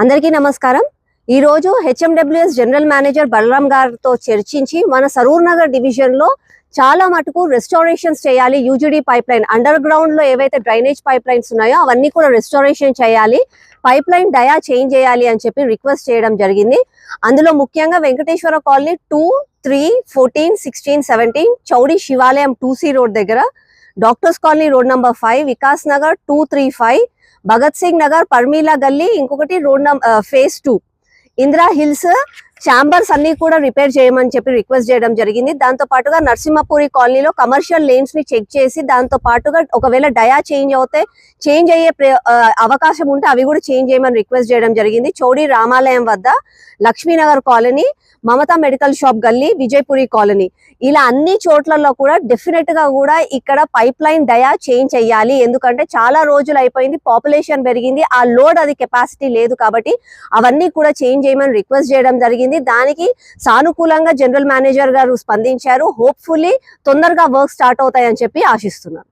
అందరికీ నమస్కారం. ఈ రోజు హెచ్ఎండబ్ల్యూఎస్ జనరల్ మేనేజర్ బలరాం గారితో చర్చించి మన సరూర్ నగర్ డివిజన్లో చాలా మటుకు రెస్టారేషన్స్ చేయాలి. యూజీడీ పైప్ లైన్ అండర్ గ్రౌండ్లో ఏవైతే డ్రైనేజ్ పైప్ లైన్స్ ఉన్నాయో అవన్నీ కూడా రెస్టారేషన్ చేయాలి. పైప్ లైన్ డయా చేంజ్ చేయాలి అని చెప్పి రిక్వెస్ట్ చేయడం జరిగింది. అందులో ముఖ్యంగా Venkateswara colony two three fourteen sixteen seventeen Chowdi శివాలయం టూ సి రోడ్ దగ్గర doctors colony road number five Vikas Nagar two three five Bhagat Singh Nagar Parmila గల్లీ ఇంకొకటి road number phase two. Indira hills chambers అన్ని కూడా repair చేయమని చెప్పి request చేయడం జరిగింది. దాంతో పాటుగా నరసింహపురి కాలనీలో కమర్షియల్ లేన్స్ని చెక్ చేసి దాంతో పాటుగా ఒకవేళ డయా చేంజ్ అవుతే చేంజ్ అయ్యే అవకాశం ఉంటే అవి కూడా చేంజ్ చేయమని రిక్వెస్ట్ చేయడం జరిగింది. చోడి రామాలయం వద్ద Lakshminagar colony Mamata medical shop గల్లీ విజయపురి కాలనీ. ఇలా అన్ని చోట్లలో కూడా డెఫినెట్గా కూడా ఇక్కడ పైప్ లైన్ డయా చేంజ్ చేయాలి. ఎందుకంటే చాలా రోజులు అయిపోయింది పాపులేషన్ పెరిగింది ఆ లోడ్ అది కెపాసిటీ లేదు కాబట్టి అవన్నీ కూడా చేంజ్ చేయమని రిక్వెస్ట్ చేయడం జరిగింది. జరిగింది. దానికి సానుకూలంగా జనరల్ మేనేజర్ గారు స్పందించారు. హోప్ఫుల్లీ తొందరగా వర్క్ స్టార్ట్ అవుతాయని చెప్పి ఆశిస్తున్నాను.